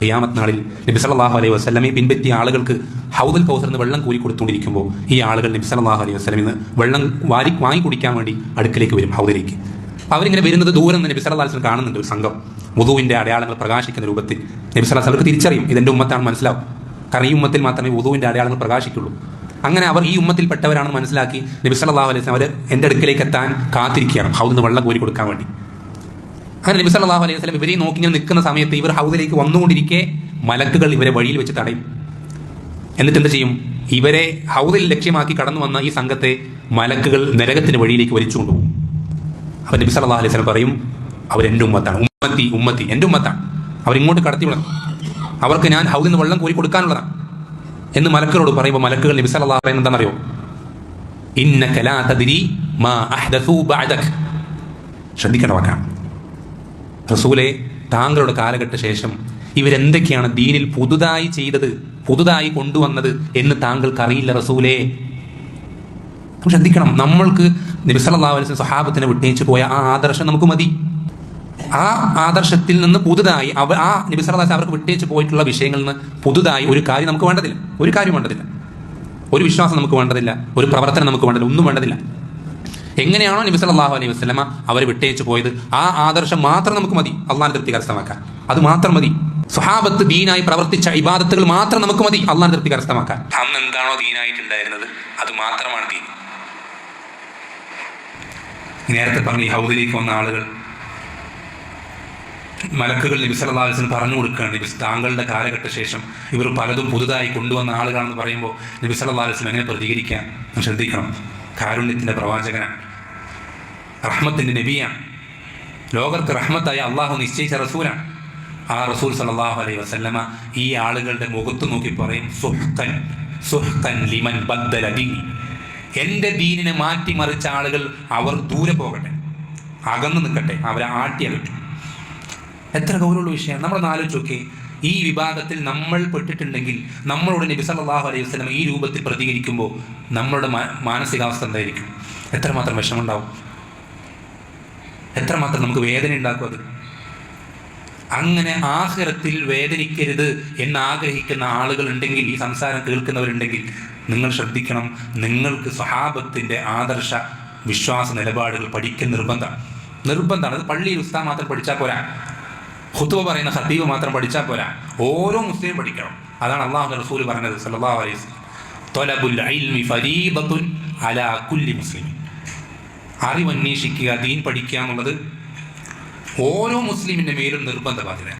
ഖിയാമത്ത് നാളിൽ നബി സല്ലല്ലാഹു അലൈഹി വസ്ലമെ പിൻപറ്റിയ ആളുകൾക്ക് ഹൗദൽ കൗസറിന് വെള്ളം കൂലി കൊടുത്തുകൊണ്ടിരിക്കുമ്പോൾ ഈ ആളുകൾ നബി സല്ലല്ലാഹു അലൈഹി വസല്ലമിൽ നിന്ന് വെള്ളം വാരി വാങ്ങി കുടിക്കാൻ വേണ്ടി അടുക്കിലേക്ക് വരും ഹൗദിലേക്ക്. അവരിങ്ങനെ വരുന്നത് ദൂരം നിന്ന് നബി സല്ലല്ലാഹു വസ്ലം കാണുന്നുണ്ട് ഒരു സംഘം. വുദുവിന്റെ അടയാളങ്ങൾ പ്രകാശിക്കുന്ന രൂപത്തിൽ നബി സല്ലല്ലാഹു അലൈഹി തിരിച്ചറിയും. ഇതെന്റെ ഉമ്മത്താണ് മനസ്സിലാവും. കാരണം ഈ ഉമ്മത്തിൽ മാത്രമേ വുദുവിന്റെ അടയാളങ്ങൾ പ്രകാശിക്കുള്ളൂ. അങ്ങനെ അവർ ഈ ഉമ്മത്തിൽപ്പെട്ടവരാണെന്ന് മനസ്സിലാക്കി നബി സല്ലല്ലാഹു അലൈഹി വസല്ലം അവർ എന്റെ അടുക്കിലേക്ക് എത്താൻ കാത്തിരിക്കുകയാണ്. ഹൗദിൽ നിന്ന് വെള്ളം കോരി കൊടുക്കാൻ വേണ്ടി. അങ്ങനെ നബി സല്ലാഹു അലൈഹി വസ്ലം ഇവരെ നോക്കി ഇങ്ങനെ നിൽക്കുന്ന സമയത്ത് ഇവർ ഹൗദിലേക്ക് വന്നുകൊണ്ടിരിക്കെ മലക്കുകൾ ഇവരെ വഴിയിൽ വെച്ച് തടയും. എന്നിട്ട് എന്ത് ചെയ്യും? ഇവരെ ഹൗദിൽ ലക്ഷ്യമാക്കി കടന്നു വന്ന ഈ സംഘത്തെ മലക്കുകൾ നരകത്തിന് വഴിയിലേക്ക് വലിച്ചു കൊണ്ടുപോകും അപ്പൊ നബി സല്ലല്ലാഹു അലൈഹി വസ്ലം പറയും അവർ എന്റെ ഉമ്മത്താണ്. ഉമ്മത്തി ഉമ്മത്തി എന്റെ ഉമ്മത്താണ്. അവരിങ്ങോട്ട് കടത്തി വിടണം. അവർക്ക് ഞാൻ ഹൗദിൽ നിന്ന് വെള്ളം കോരി കൊടുക്കാനുള്ളതാണ്. എന്ന് മലക്കുകളോട് പറയുമ്പോൾ മലക്കുകൾ നബി സല്ലല്ലാഹു അലൈഹി എന്താണെന്നറിയോ? ഇന്ന കലാ തദ്രി മാ അഹ്ദസു ബഅദക്. ശ്രദ്ധിക്കേണ്ട വാക്കാണ്. റസൂലെ താങ്കളുടെ കാലഘട്ട ശേഷം ഇവരെന്തൊക്കെയാണ് ദീനിൽ പുതുതായി ചെയ്തത് പുതുതായി കൊണ്ടുവന്നത് എന്ന് താങ്കൾക്ക് അറിയില്ല റസൂലേ ശ്രദ്ധിക്കണം. നമ്മൾക്ക് നിബിസലാസ് സഹാബത്തിനെ വിട്ടേച്ച് പോയ ആ ആദർശം നമുക്ക് മതി. ആ ആദർശത്തിൽ നിന്ന് പുതുതായി അവ ആ നബിസല്ലാസ് അവർക്ക് വിട്ടേച്ച് പോയിട്ടുള്ള വിഷയങ്ങളിൽ നിന്ന് പുതുതായി ഒരു കാര്യം നമുക്ക് വേണ്ടതില്ല. ഒരു കാര്യം വേണ്ടതില്ല. ഒരു വിശ്വാസം നമുക്ക് വേണ്ടതില്ല. ഒരു പ്രവർത്തനം നമുക്ക് വേണ്ടതില്ല. ഒന്നും വേണ്ടതില്ല. എങ്ങനെയാണോ നബി സല്ലല്ലാഹു അലൈഹി വസല്ലമ അവരെ വിട്ടയച്ചു പോയത്? ആ ആദർശം മാത്രം നമുക്ക് മതി. അല്ലാഹുവിന്റെ തൃപ്തി കരസ്ഥമാക്കാൻ അത് മാത്രം മതി. സ്വഹാബത്ത് ദീനായി പ്രവർത്തിച്ച ഇബാദത്തുകൾ മാത്രം നമുക്ക് മതി. അല്ലാഹുവിന്റെ തൃപ്തി കരസ്ഥമാക്കാൻ അന്ന് എന്താണോ ദീനായിട്ടുണ്ടായിരുന്നത്? അത് മാത്രമാണ് ദീൻ. നേരത്തെ പറഞ്ഞ ഈ ഹൗദിലേക്ക് വന്ന ആളുകൾ മലക്കുകൾ നബി വസല്ലം പറഞ്ഞു കൊടുക്കുകയാണ്. നബി താങ്കളുടെ കാലഘട്ട ശേഷം ഇവർ പലതും പുതുതായി കൊണ്ടുവന്ന ആളുകളാണെന്ന് പറയുമ്പോൾ നബി വസല്ലം എങ്ങനെ പ്രതികരിക്കാം? ശ്രദ്ധിക്കണം. കാരുണ്യത്തിന്റെ പ്രവാചകനാണ്. റഹ്മത്തിന്റെ നബിയാണ്. ലോകർക്ക് റഹ്മത്തായ അള്ളാഹു നിശ്ചയിച്ച റസൂലാണ്. ആ റസൂൽ സലാഹു അലൈഹി വസല്ലമ ഈ ആളുകളുടെ മുഖത്ത് നോക്കി പറയും സുഹ്കൻ സുഹ്കൻ ലിമൻ എന്റെ ദീനിനെ മാറ്റിമറിച്ച ആളുകൾ അവർ ദൂരെ പോകട്ടെ അകന്നു നിൽക്കട്ടെ അവരെ ആട്ടിയകട്ടെ എത്ര ഗൗരവമുള്ള വിഷയമാണ്. നമ്മൾ ആലോചിച്ച് നോക്കി ഈ വിഭാഗത്തിൽ നമ്മൾ പെട്ടിട്ടുണ്ടെങ്കിൽ നമ്മളോട് നബി സല്ലല്ലാഹു അലൈഹി വസ്ലം ഈ രൂപത്തിൽ പ്രതികരിക്കുമ്പോൾ നമ്മളുടെ മാനസികാവസ്ഥ എന്തായിരിക്കും? എത്രമാത്രം വിഷമമുണ്ടാവും? എത്രമാത്രം നമുക്ക് വേദന ഉണ്ടാക്കും അത്? അങ്ങനെ ആഹ്റത്തിൽ വേദനിക്കരുത് എന്ന് ആഗ്രഹിക്കുന്ന ആളുകളുണ്ടെങ്കിൽ ഈ സംസാരം കേൾക്കുന്നവരുണ്ടെങ്കിൽ നിങ്ങൾ ശ്രദ്ധിക്കണം നിങ്ങൾക്ക് സ്വഹാബത്തിന്റെ ആദർശ വിശ്വാസ നിലപാടുകൾ പഠിക്കൽ നിർബന്ധം. നിർബന്ധമാണ്. അത് പള്ളിയിൽ ഉസ്താ മാത്രം പഠിച്ചാൽ പോരാ. ഹുത്തുവ പറയുന്ന ഹത്തീവ് മാത്രം പഠിച്ചാൽ പോരാ. ഓരോ മുസ്ലിം പഠിക്കണം. അതാണ് അള്ളാഹു റസൂൽ പറഞ്ഞത് സല്ലാ അലൈഹി തൊലബുൽ അലാ കുല്ലി മുസ്ലിം അറിവ് അന്വേഷിക്കുക ദീൻ പഠിക്കുക എന്നുള്ളത് ഓരോ മുസ്ലിമിന്റെ മേലും നിർബന്ധ ബാധ്യത